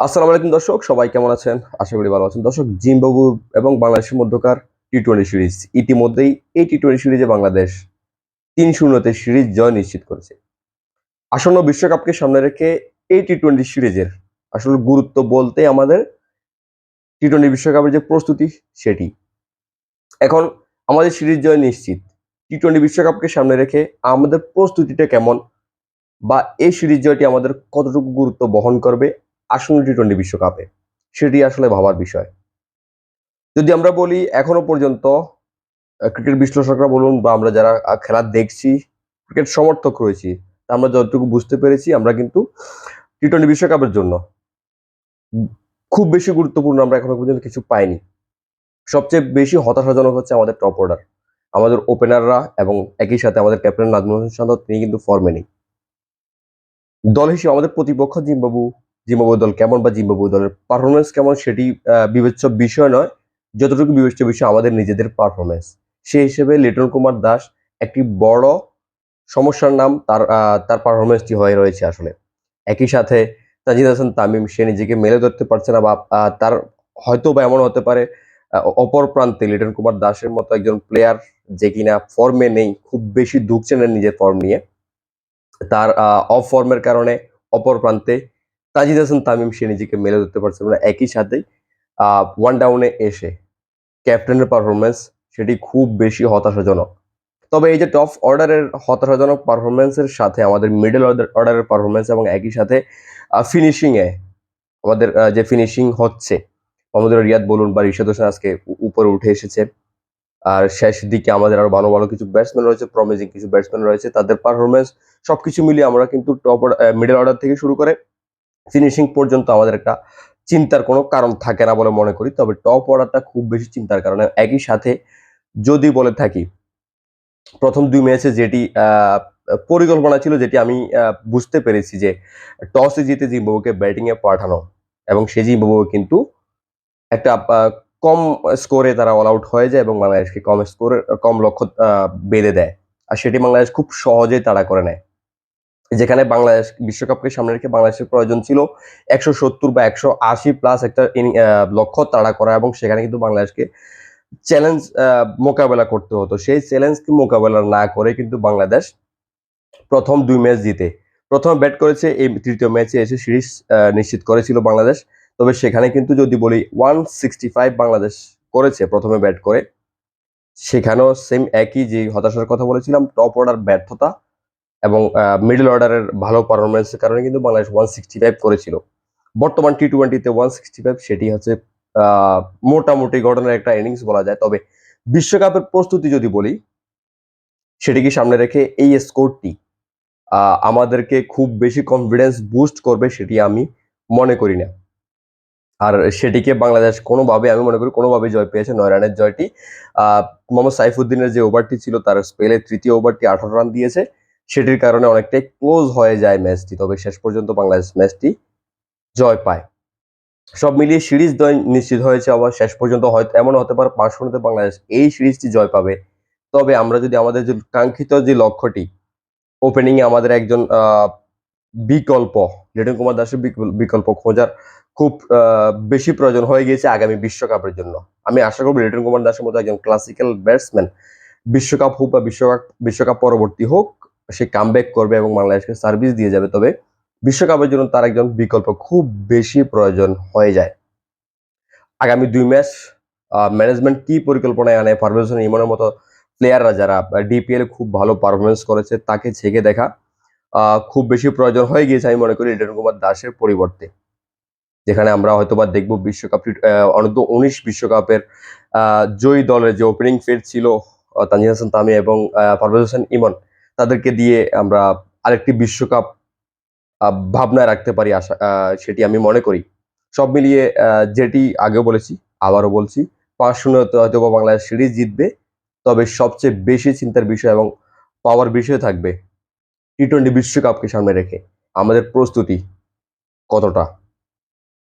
আসসালামু আলাইকুম দর্শক, সবাই কেমন আছেন? আশা করি ভালো আছেন। দর্শক জিম্বাবু এবং বাংলাদেশের মধ্যকার টি টোয়েন্টি সিরিজ ইতিমধ্যেই এই টি টোয়েন্টি সিরিজে বাংলাদেশ তিন শূন্যতে সিরিজ জয় নিশ্চিত করেছে। আসন্ন বিশ্বকাপকে সামনে রেখে এই টি টোয়েন্টি সিরিজের আসলে গুরুত্ব বলতে আমাদের টি টোয়েন্টি বিশ্বকাপের যে প্রস্তুতি, সেটি। এখন আমাদের সিরিজ জয় নিশ্চিত। টি টোয়েন্টি বিশ্বকাপকে সামনে রেখে আমাদের প্রস্তুতিটা কেমন? বা এই সিরিজ জয়টি আমাদের কতটুকু গুরুত্ব বহন করবে? আসন্ন টি টোয়েন্টি বিশ্বকাপে, সেটি আসলে ভাবার বিষয়। যদি আমরা বলি এখনও পর্যন্ত ক্রিকেট বিশ্লেষকরা বলুন বা আমরা যারা খেলা দেখছি ক্রিকেট সমর্থক রয়েছি, তা আমরা যতটুকু বুঝতে পেরেছি, আমরা কিন্তু টি টোয়েন্টি বিশ্বকাপের জন্য খুব বেশি গুরুত্বপূর্ণ আমরা এখনও পর্যন্ত কিছু পাইনি। সবচেয়ে বেশি হতাশাজনক হচ্ছে আমাদের টপ অর্ডার আমাদের ওপেনাররা এবং একই সাথে আমাদের ক্যাপ্টেন নাজমুল হোসেন তিনি কিন্তু ফর্মে নেই। দল হিসেবে আমাদের প্রতিপক্ষ জিম্বাবু জিম্বাবু দল কেমন বা জিম্বাবু দলের পারফরমেন্স কেমন সেটি বিবেচ্য বিষয় নয়। যতটুকু বিবেচ্য বিষয় আমাদের নিজেদের পারফরমেন্স সেই হিসেবে লিটন কুমার দাস একটি বড় সমস্যার নাম তার তার পারফরমেন্সটি হয়ে রয়েছে আসলে। একই সাথে তাজিদ হাসান তামিম, সে নিজেকে মেলে ধরতে পারছে না বা তার হয়তো বা এমন হতে পারে অপর প্রান্তে লিটন কুমার দাসের মতো একজন প্লেয়ার যে কিনা ফর্মে নেই, খুব বেশি ধুকছেন না নিজের ফর্ম নিয়ে। তার অফ ফর্মের কারণে অপর প্রান্তে তাজিদ হাসান তামিম, সে নিজেকে মেলে ধরতে পারছে না। একই সাথে ওয়ান ডাউনে এসে ক্যাপ্টেনের পারফরমেন্স সেটি খুব বেশি হতাশাজনক। তবে এই যে টপ অর্ডারের হতাশাজনক পারফরমেন্সের সাথে আমাদের মিডল অর্ডারের পারফরমেন্স এবং একই সাথে ফিনিশিংয়ে আমাদের যে ফিনিশিং হচ্ছে আমাদের রিয়াদ বলুন বা রিশাদ হোসেন আজকে উপরে উঠে এসেছে। আর শেষ দিকে আমাদের আরও ভালো ভালো কিছু ব্যাটসম্যান রয়েছে প্রমিজিং কিছু ব্যাটসম্যান রয়েছে, তাদের পারফরমেন্স সবকিছু মিলিয়ে আমরা কিন্তু টপ মিডল অর্ডার থেকে শুরু করে ফিনিশিং পর্যন্ত আমাদের একটা চিন্তার কোনো কারণ থাকে না বলে মনে করি। তবে টপ অর্ডারটা খুব বেশি চিন্তার কারণে একই সাথে যদি বলে থাকি, প্রথম দুই ম্যাচে যেটি পরিকল্পনা ছিল যেটি আমি বুঝতে পেরেছি যে টসে জিতে জিম্বাবুকে ব্যাটিং এ পাঠানো এবং সেই জিম্বাবু কিন্তু একটা কম স্কোরে তারা অল আউট হয়ে যায় এবং বাংলাদেশকে কম স্কোরে কম লক্ষ্য বেঁধে দেয়। আর সেটি বাংলাদেশ খুব সহজেই তাড়া করে নেয়। যেখানে বাংলাদেশ বিশ্বকাপকে সামনে রেখে বাংলাদেশের প্রয়োজন ছিল একশো সত্তর বা একশো আশি প্লাস একটা লক্ষ্য তাড়া করা এবং সেখানে কিন্তু বাংলাদেশকে চ্যালেঞ্জ মোকাবেলা করতে হতো। সেই চ্যালেঞ্জকে মোকাবেলা না করে কিন্তু বাংলাদেশ প্রথম দুই ম্যাচ জিতে। প্রথম ব্যাট করেছে, এই তৃতীয় ম্যাচে এসে সিরিজ নিশ্চিত করেছিল বাংলাদেশ। তবে সেখানে কিন্তু যদি বলি ওয়ান সিক্সটি ফাইভ বাংলাদেশ করেছে প্রথমে ব্যাট করে, সেখানেও সেম একই যে হতাশার কথা বলেছিলাম টপ অর্ডার ব্যর্থতা এবং মিডল অর্ডারের ভালো পারফরমেন্সের কারণে কিন্তু বাংলাদেশ ওয়ান সিক্সটি ফাইভ করেছিল। বর্তমান টি টোয়েন্টিতে ওয়ান সিক্সটি ফাইভ সেটি হচ্ছে মোটামুটি ঘটনার একটা ইনিংস বলা যায়। তবে বিশ্বকাপের প্রস্তুতি যদি বলি, সেটিকে সামনে রেখে এই স্কোরটি আমাদেরকে খুব বেশি কনফিডেন্স বুস্ট করবে সেটি আমি মনে করি না। আর সেটিকে বাংলাদেশ কোনোভাবে, আমি মনে করি কোনোভাবে জয় পেয়েছে নয় রানের জয়টি। মোহাম্মদ সাইফুদ্দিনের যে ওভারটি ছিল, তার স্পেলের তৃতীয় ওভারটি আঠারো রান দিয়েছে। সেটির কারণে অনেকটাই ক্লোজ হয়ে যায় ম্যাচটি, তবে শেষ পর্যন্ত বাংলাদেশ ম্যাচটি জয় পায়। সব মিলিয়ে সিরিজ নিশ্চিত হয়েছে, আবার শেষ পর্যন্ত হয়তো এমন হতে পারে, পাঁচ শূন্যতে বাংলাদেশ এই সিরিজটি জয় পাবে। তবে আমরা যদি আমাদের যে কাঙ্ক্ষিত যে লক্ষ্যটি ওপেনিং এ আমাদের একজন বিকল্প, লিটন কুমার দাসের বিকল- বিকল্প খোঁজার খুব বেশি প্রয়োজন হয়ে গিয়েছে আগামী বিশ্বকাপের জন্য। আমি আশা করব লিটন কুমার দাসের মতো একজন ক্লাসিক্যাল ব্যাটসম্যান বিশ্বকাপ হোক বা বিশ্বকাপ বিশ্বকাপ পরবর্তী হোক সে কামব্যাক করবে এবং বাংলাদেশকে সার্ভিস দিয়ে যাবে। তবে বিশ্বকাপের জন্য তার একজন বিকল্প খুব বেশি প্রয়োজন হয়ে যায়। আগামী দুই ম্যাচ ম্যানেজমেন্ট কি পরিকল্পনায় আনে? পারভেজ হোসেন ইমনের মতো প্লেয়াররা যারা ডিপিএল খুব ভালো পারফরমেন্স করেছে, তাকে ছেঁকে দেখা খুব বেশি প্রয়োজন হয়ে গিয়েছে আমি মনে করি লিটন কুমার দাসের পরিবর্তে। যেখানে আমরা হয়তোবা দেখব বিশ্বকাপ অনূর্ধ্ব উনিশ বিশ্বকাপের জয়ী দলের যে ওপেনিং ফিট ছিল তানজিদ হাসান তামি এবং পারভেজ হোসেন ইমন তাদেরকে দিয়ে আমরা আরেকটি বিশ্বকাপ ভাবনায় রাখতে পারি আশা সেটি আমি মনে করি। সব মিলিয়ে যেটি আগেও বলেছি, আবারও বলছি পাঁচ শূন্যতে হয়তো বা বাংলাদেশ সিরিজ জিতবে, তবে সবচেয়ে বেশি চিন্তার বিষয় এবং পাওয়ার বিষয় থাকবে টি টোয়েন্টি বিশ্বকাপকে সামনে রেখে। আমাদের প্রস্তুতি কতটা?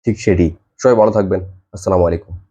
ঠিক সেটি। সবাই ভালো থাকবেন। আসসালামু আলাইকুম।